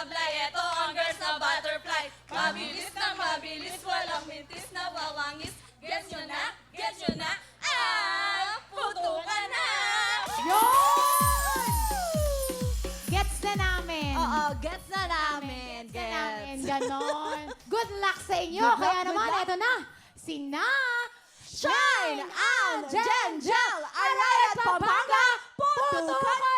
sablay, eto ang girls na butterfly. Mabilis na mabilis, walang mintis na wawangis. Gets nyo na? Gets nyo na? Ah, puto ka na! Yun! Gets na namin. Oo, gets na namin. Gets na namin. Gets. Ganon. Good luck sa inyo. Good luck, Kaya good naman, luck. eto na. Sina Shine ang Jenjel, Aray at Pampanga, puto ka na!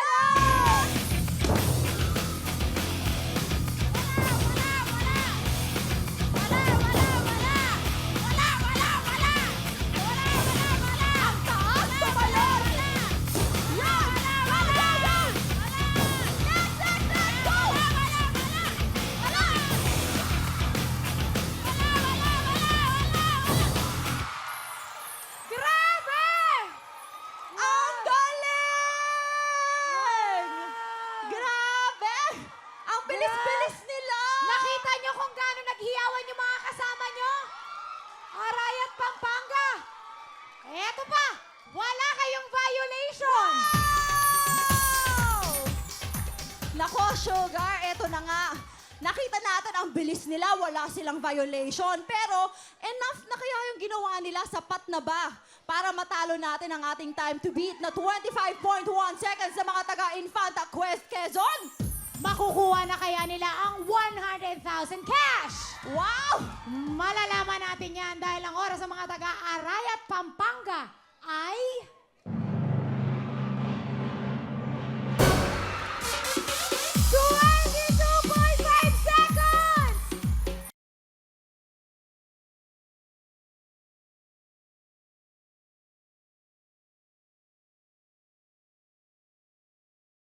Bilis-bilis nila! Nakita nyo kung gaano naghiyawan yung mga kasama nyo? Aray at Pampanga. Eto pa, wala kayong violation. Wow! Nako, Sugar, eto na nga. Nakita natin ang bilis nila, wala silang violation. Pero enough na kaya yung ginawa nila, sapat na ba? Para matalo natin ang ating time to beat na 25.1 seconds sa mga taga-Infanta. Makukuha na kaya nila ang 100,000 cash. Wow! Malalaman natin yan dahil ang oras sa mga taga-Aray at Pampanga